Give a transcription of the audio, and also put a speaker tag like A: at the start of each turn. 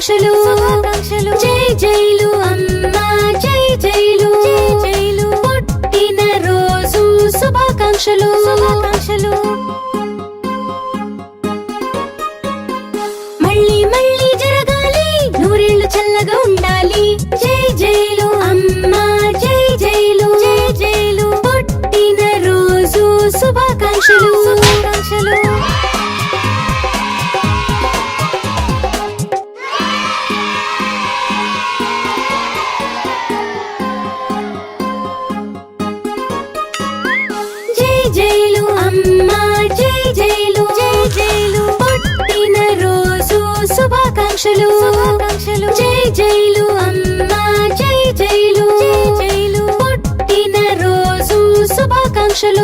A: శుభాకాంక్షలు జై జైలు అమ్మా జై జైలు. జై జైలు. పుట్టిన రోజు శుభాకాంక్షలు. శుభాకాంక్షలు. శుభాకాంక్షలు శుభాకాంక్షలు జై జైలు అమ్మా జై జైలు. జై జైలు. పుట్టిన రోజు శుభాకాంక్షలు.